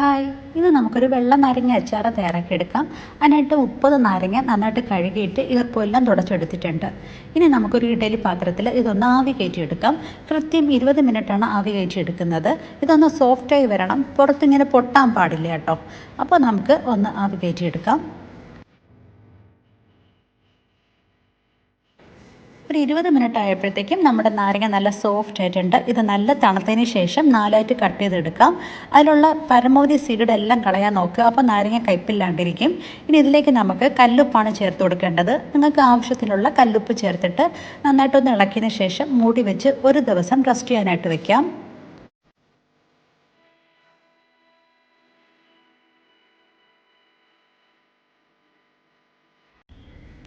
Hi. ഇത് നമുക്കൊരു വെള്ള നാരങ്ങ അച്ചാർ തയ്യാറാക്കി എടുക്കാം അതിനായിട്ട് മുപ്പത് നാരങ്ങ നന്നായിട്ട് കഴുകിയിട്ട് ഈർപ്പമെല്ലാം തുടച്ചെടുത്തിട്ടുണ്ട്. ഇനി നമുക്കൊരു ഇഡലി പാത്രത്തിൽ ഇതൊന്ന് ആവി കയറ്റിയെടുക്കാം. കൃത്യം ഇരുപത് മിനിറ്റാണ് ആവി കയറ്റിയെടുക്കുന്നത്. ഇതൊന്ന് സോഫ്റ്റായി വരണം. പുറത്തിങ്ങനെ പൊട്ടാൻ പാടില്ല കേട്ടോ. അപ്പോൾ നമുക്ക് ഒന്ന് ആവി കയറ്റിയെടുക്കാം. ഒരു ഇരുപത് മിനിറ്റ് ആയപ്പോഴത്തേക്കും നമ്മുടെ നാരങ്ങ നല്ല സോഫ്റ്റ് ആയിട്ടുണ്ട്. ഇത് നല്ല തണുത്തതിന് ശേഷം നാലായിട്ട് കട്ട് ചെയ്തെടുക്കാം. അതിലുള്ള പരമാവധി സീഡ് എല്ലാം കളയാൻ നോക്കുക. അപ്പോൾ നാരങ്ങ കയ്പില്ലാണ്ടിരിക്കും. ഇനി ഇതിലേക്ക് നമുക്ക് കല്ലുപ്പാണ് ചേർത്ത് കൊടുക്കേണ്ടത്. നിങ്ങൾക്ക് ആവശ്യത്തിനുള്ള കല്ലുപ്പ് ചേർത്തിട്ട് നന്നായിട്ടൊന്ന് ഇളക്കിയതിന് ശേഷം മൂടി വെച്ച് ഒരു ദിവസം റെസ്റ്റ് ചെയ്യാനായിട്ട് വെക്കാം.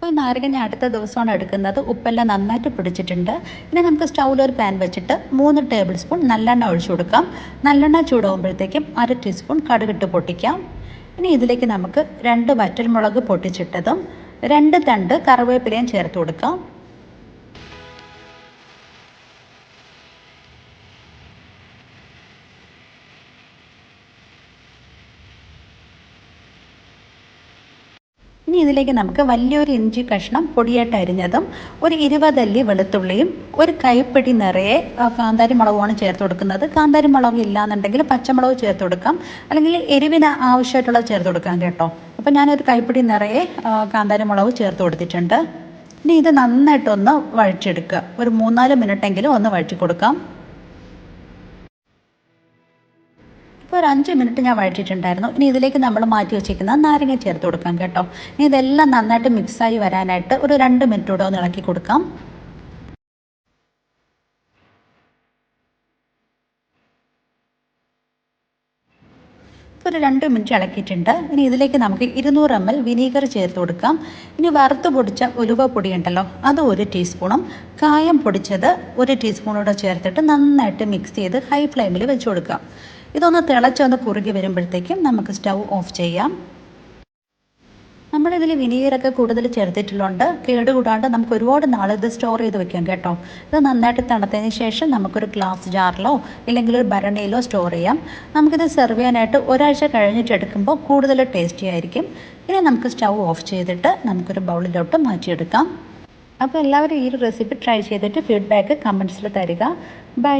അപ്പോൾ നാരങ്ങ ഞാൻ അടുത്ത ദിവസമാണ് എടുക്കുന്നത്. ഉപ്പെല്ലാം നന്നായിട്ട് പിടിച്ചിട്ടുണ്ട്. ഇനി നമുക്ക് സ്റ്റൗവിൽ ഒരു പാൻ വെച്ചിട്ട് മൂന്ന് ടേബിൾ സ്പൂൺ നല്ലെണ്ണ ഒഴിച്ചു കൊടുക്കാം. നല്ലെണ്ണ ചൂടാകുമ്പോഴത്തേക്കും അര ടീസ്പൂൺ കടുകിട്ട് പൊട്ടിക്കാം. ഇനി ഇതിലേക്ക് നമുക്ക് രണ്ട് വറ്റൽമുളക് പൊട്ടിച്ചിട്ടതും രണ്ട് തണ്ട് കറിവേപ്പിലയും ചേർത്ത് കൊടുക്കാം. ഇനി ഇതിലേക്ക് നമുക്ക് വലിയൊരു ഇഞ്ചി കഷ്ണം പൊടിയായിട്ട് അരിഞ്ഞതും ഒരു ഇരുപതല്ലി വെളുത്തുള്ളിയും ഒരു കൈപ്പിടി നിറയെ കാന്താരി മുളകുമാണ് ചേർത്ത് കൊടുക്കുന്നത്. കാന്താരി മുളക് ഇല്ലാന്നുണ്ടെങ്കിൽ പച്ചമുളക് ചേർത്ത് കൊടുക്കാം. അല്ലെങ്കിൽ എരിവിന് ആവശ്യമായിട്ടുള്ളത് ചേർത്ത് കൊടുക്കാം കേട്ടോ. അപ്പോൾ ഞാനൊരു കൈപ്പിടി നിറയെ കാന്താരി മുളക് ചേർത്ത് കൊടുത്തിട്ടുണ്ട്. ഇനി ഇത് നന്നായിട്ടൊന്ന് വഴിച്ചെടുക്കുക ഒരു മൂന്നാൽ മിനിറ്റെങ്കിലും ഒന്ന് വഴിച്ചു കൊടുക്കാം. ഇപ്പോൾ ഒരു അഞ്ച് മിനിറ്റ് ഞാൻ വഴറ്റിയിട്ടുണ്ടായിരുന്നു. ഇനി ഇതിലേക്ക് നമ്മൾ മാറ്റി വെച്ചിരിക്കുന്ന നാരങ്ങ ചേർത്ത് കൊടുക്കാം കേട്ടോ. ഇനി ഇതെല്ലാം നന്നായിട്ട് മിക്സായി വരാനായിട്ട് ഒരു രണ്ട് മിനിറ്റ് കൂടെ ഒന്ന് ഇളക്കി കൊടുക്കാം. ഒരു രണ്ട് മിനിറ്റ് ഇളക്കിയിട്ടുണ്ട്. ഇനി ഇതിലേക്ക് നമുക്ക് ഇരുന്നൂറ് എം എൽ വിനീഗർ ചേർത്ത് കൊടുക്കാം. ഇനി വറുത്ത് പൊടിച്ച ഉലുവ പൊടി ഉണ്ടല്ലോ അത് ഒരു ടീസ്പൂണും കായം പൊടിച്ചത് ഒരു ടീസ്പൂണോടെ ചേർത്തിട്ട് നന്നായിട്ട് മിക്സ് ചെയ്ത് ഹൈ ഫ്ലെയിമിൽ വെച്ച് കൊടുക്കാം. ഇതൊന്ന് തിളച്ചൊന്ന് കുറുകി വരുമ്പോഴത്തേക്കും നമുക്ക് സ്റ്റൗ ഓഫ് ചെയ്യാം. നമ്മളിതിൽ വിനീഗറൊക്കെ കൂടുതൽ ചേർത്തിട്ടുള്ളതുകൊണ്ട് കേടുകൂടാണ്ട് നമുക്ക് ഒരുപാട് നാൾ ഇത് സ്റ്റോർ ചെയ്ത് വെക്കാം കേട്ടോ. ഇത് നന്നായിട്ട് തണുത്തതിന് ശേഷം നമുക്കൊരു ഗ്ലാസ് ജാറിലോ ഇല്ലെങ്കിൽ ഒരു ഭരണിയിലോ സ്റ്റോർ ചെയ്യാം. നമുക്കിത് സെർവ് ചെയ്യാനായിട്ട് ഒരാഴ്ച കഴിഞ്ഞിട്ട് എടുക്കുമ്പോൾ കൂടുതൽ ടേസ്റ്റി ആയിരിക്കും. ഇനി നമുക്ക് സ്റ്റൗ ഓഫ് ചെയ്തിട്ട് നമുക്കൊരു ബൗളിലോട്ട് മാറ്റിയെടുക്കാം. അപ്പോൾ എല്ലാവരും ഈ ഒരു റെസിപ്പി ട്രൈ ചെയ്തിട്ട് ഫീഡ്ബാക്ക് കമൻസിൽ തരിക. ബൈ